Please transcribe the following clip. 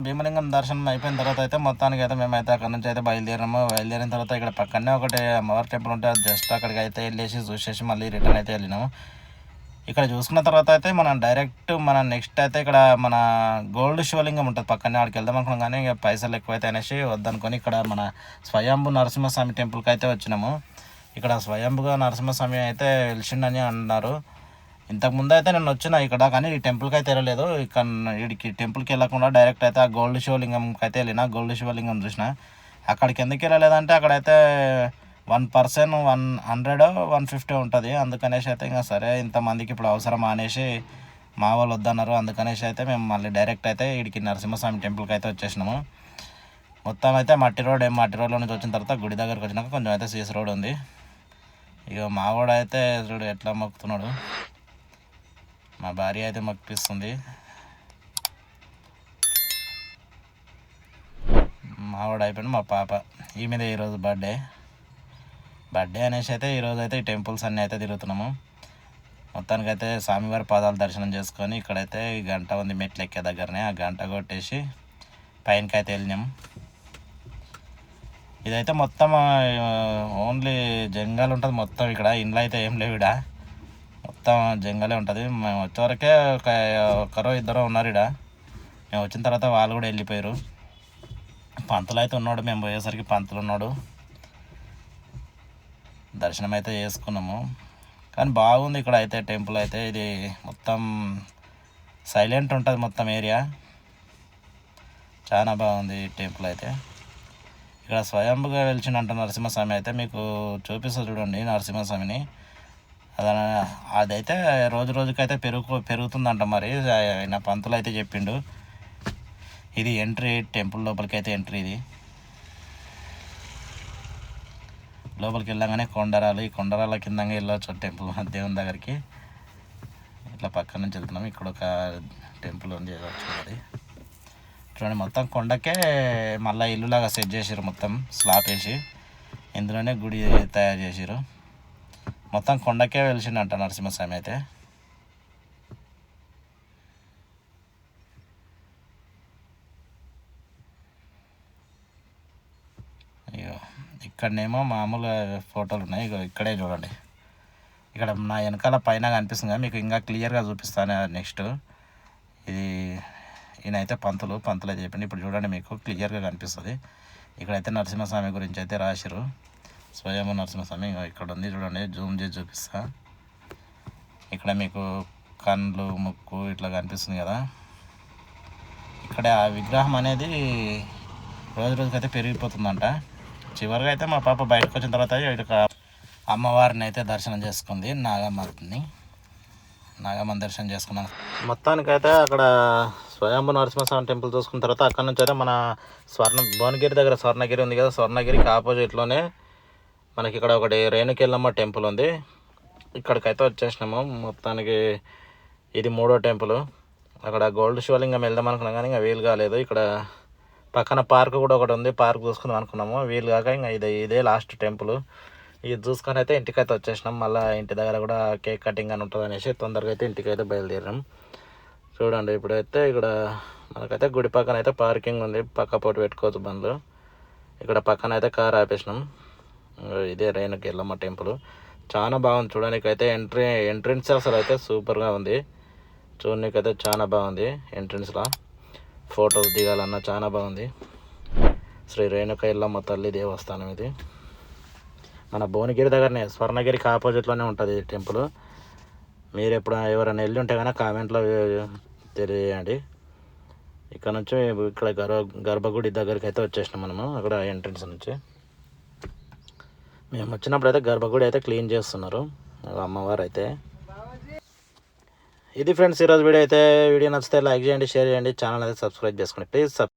భీమలింగం దర్శనం అయిపోయిన తర్వాత అయితే మొత్తానికి అయితే మేమైతే అక్కడ నుంచి అయితే బయలుదేరాము బయలుదేరిన తర్వాత ఇక్కడ పక్కనే ఒకటి అమ్మవారి టెంపుల్ ఉంటే అది జస్ట్ అక్కడికి అయితే వెళ్ళేసి చూసేసి మళ్ళీ రిటర్న్ అయితే వెళ్ళినాము. ఇక్కడ చూసుకున్న తర్వాత అయితే మనం డైరెక్ట్ మన నెక్స్ట్ అయితే ఇక్కడ మన గోల్డ్ శివలింగం ఉంటుంది పక్కనే ఆడికి వెళ్దాం అనుకున్నాం కానీ ఇక పైసలు ఎక్కువైతే అనేసి వద్దనుకొని ఇక్కడ మన స్వయంభు నరసింహస్వామి టెంపుల్కి అయితే వచ్చినాము. ఇక్కడ స్వయంభుగా నరసింహస్వామి అయితే వెలిసిండని అన్నారు. ఇంతకుముందు అయితే నేను వచ్చిన ఇక్కడ కానీ ఈ టెంపుల్కి అయితే వెళ్ళలేదు. ఇక్కడ వీడికి టెంపుల్కి వెళ్ళకుండా డైరెక్ట్ అయితే ఆ గోల్డ్ శివలింగంకి అయితే వెళ్ళిన గోల్డ్ శివలింగం చూసిన. అక్కడికి ఎందుకు వెళ్ళలేదంటే అక్కడైతే one person one hundred one fifty ఉంటుంది. అందుకనేసి అయితే ఇంకా సరే ఇంతమందికి ఇప్పుడు అవసరం అనేసి మా వాళ్ళు వద్దన్నారు. అందుకనేసి అయితే మేము మళ్ళీ డైరెక్ట్ అయితే వీడికి నరసింహస్వామి టెంపుల్కి అయితే వచ్చేసినాము. మొత్తం అయితే మట్టి రోడ్ ఏం మట్టి రోడ్లో నుంచి వచ్చిన తర్వాత గుడి దగ్గరకు వచ్చినాక కొంచెం అయితే సీస్ రోడ్ ఉంది. ఇక మావాడు అయితే చూడు ఎట్లా మొక్కుతున్నాడు. మా భార్య అయితే మొక్కిస్తుంది మావాడు అయిపోయింది మా పాప. ఈ మీద ఈరోజు బర్త్డే. బర్త్డే అనేసి అయితే ఈరోజు అయితే ఈ టెంపుల్స్ అన్నీ అయితే తిరుగుతున్నాము. మొత్తానికి అయితే స్వామివారి పాదాలు దర్శనం చేసుకొని ఇక్కడైతే ఈ గంట ఉంది మెట్లు ఎక్కే దగ్గరనే. ఆ గంట కొట్టేసి పైనకి అయితే వెళ్ళినాం. ఇదైతే మొత్తం ఓన్లీ జంగల్ ఉంటుంది మొత్తం ఇక్కడ. ఇండ్లు అయితే ఏం లేవు ఇక్కడ మొత్తం జంగలే ఉంటుంది. మేము వచ్చేవరకే ఒక ఒకరో ఇద్దరు ఉన్నారు ఇక్కడ మేము వచ్చిన తర్వాత వాళ్ళు కూడా వెళ్ళిపోయారు. పంతులు అయితే ఉన్నాడు. మేము పోయేసరికి పంతులు ఉన్నాడు. దర్శనం అయితే చేసుకున్నాము. కానీ బాగుంది ఇక్కడ అయితే టెంపుల్ అయితే. ఇది మొత్తం సైలెంట్ ఉంటుంది మొత్తం ఏరియా. చాలా బాగుంది టెంపుల్ అయితే. ఇక్కడ స్వయంభుగా వెలిచినంట నరసింహస్వామి అయితే మీకు చూపిస్తా చూడండి నరసింహస్వామిని. అదన అదైతే రోజు రోజుకైతే పెరుగు పెరుగుతుందంట మరి. ఆయన పంతులు అయితే చెప్పిండు. ఇది ఎంట్రీ టెంపుల్ లోపలికి అయితే ఎంట్రీ ఇది. లోపలికి వెళ్ళగానే కొండరాలు ఈ కొండరాల కింద వెళ్ళొచ్చు టెంపుల్ దేవుని దగ్గరికి. ఇట్లా పక్క నుంచి వెళ్తున్నాం. ఇక్కడ ఒక టెంపుల్ ఉంది చూడాలి. చూడండి మొత్తం కొండకే మళ్ళీ ఇల్లులాగా సెట్ చేసారు మొత్తం స్లాబ్ వేసి. ఇందులోనే గుడి తయారు చేసారు మొత్తం కొండకే వెలిసిండంట నరసింహస్వామి అయితే. అయ్యో ఇక్కడనేమో మామూలు ఫోటోలు ఉన్నాయి. ఇగో ఇక్కడే చూడండి. ఇక్కడ నా వెనకాల పైన కనిపిస్తుంది మీకు ఇంకా క్లియర్గా చూపిస్తాను నెక్స్ట్. ఇది ఈయనైతే పంతులు పంతులు అయితే చెప్పింది ఇప్పుడు చూడండి మీకు క్లియర్గా కనిపిస్తుంది. ఇక్కడైతే నరసింహస్వామి గురించి అయితే రాశారు స్వయం నరసింహస్వామి ఇక్కడ ఉంది చూడండి. జూమ్ చేసి చూపిస్తా. ఇక్కడ మీకు కళ్ళు ముక్కు ఇట్లా కనిపిస్తుంది కదా. ఇక్కడ ఆ విగ్రహం అనేది రోజు రోజుకైతే పెరిగిపోతుందంట. చివరిగా అయితే మా పాప బయటకు వచ్చిన తర్వాత ఇక అమ్మవారిని అయితే దర్శనం చేసుకుంది నాగమ్మని నాగమ్మని దర్శనం చేసుకున్నాను. మొత్తానికైతే అక్కడ స్వయంభు నరసింహస్వామి టెంపుల్ చూసుకున్న తర్వాత అక్కడ నుంచి అయితే మన స్వర్ణ భువనగిరి దగ్గర స్వర్ణగిరి ఉంది కదా స్వర్ణగిరికి ఆపోజిట్లోనే మనకి ఇక్కడ ఒకటి రేణుకెళ్ళమ్మ టెంపుల్ ఉంది. ఇక్కడికైతే వచ్చేసినాము. మొత్తానికి ఇది మూడో టెంపుల్. అక్కడ గోల్డ్ శివలింగం వెళ్దాం అనుకున్నాం కానీ ఇంకా వీలు కాలేదు. ఇక్కడ పక్కన పార్క్ కూడా ఒకటి ఉంది. పార్క్ చూసుకుందాం అనుకున్నాము. వీలు కాక ఇంకా ఇది ఇదే లాస్ట్ టెంపుల్. ఇది చూసుకొని అయితే ఇంటికైతే వచ్చేసినాం. మళ్ళీ ఇంటి దగ్గర కూడా కేక్ కటింగ్ అని ఉంటుంది అనేసి తొందరగా అయితే ఇంటికి అయితే బయలుదేరాం చూడండి ఇప్పుడైతే ఇక్కడ మనకైతే గుడి పక్కన అయితే పార్కింగ్ ఉంది. పక్క పోటు పెట్టుకోవచ్చు బండ్లు. ఇక్కడ పక్కన అయితే కార్ ఆపేసినాం. ఇదే రేణుకి ఎల్లమ్మ టెంపుల్. చాలా బాగుంది చూడడానికి అయితే ఎంట్రీ ఎంట్రన్స్ అసలు అయితే సూపర్గా ఉంది. చూడడానికి చాలా బాగుంది ఎంట్రన్స్లో ఫొటోస్ దిగాలన్నా చాలా బాగుంది. శ్రీ రేణుక ఎల్లమ్మ తల్లి దేవస్థానం ఇది. మన భువనగిరి దగ్గరనే స్వర్ణగిరికి ఆపోజిట్లోనే ఉంటుంది ఈ టెంపుల్. మీరు ఎప్పుడు ఎవరైనా వెళ్ళి ఉంటే కనుక కామెంట్లో తెలియజేయండి. ఇక్కడ నుంచి ఇక్కడ గర్భ గర్భగుడి దగ్గరికి అయితే వచ్చేసినాం మనము అక్కడ ఎంట్రన్స్ నుంచి. మేము వచ్చినప్పుడు అయితే గర్భగుడి అయితే క్లీన్ చేస్తున్నారు అమ్మవారు అయితే ఇది ఫ్రెండ్స్ ఈరోజు వీడియో అయితే వీడియో నచ్చితే లైక్ చేయండి షేర్ చేయండి ఛానల్ అయితే సబ్స్క్రైబ్ చేసుకోండి. Please sub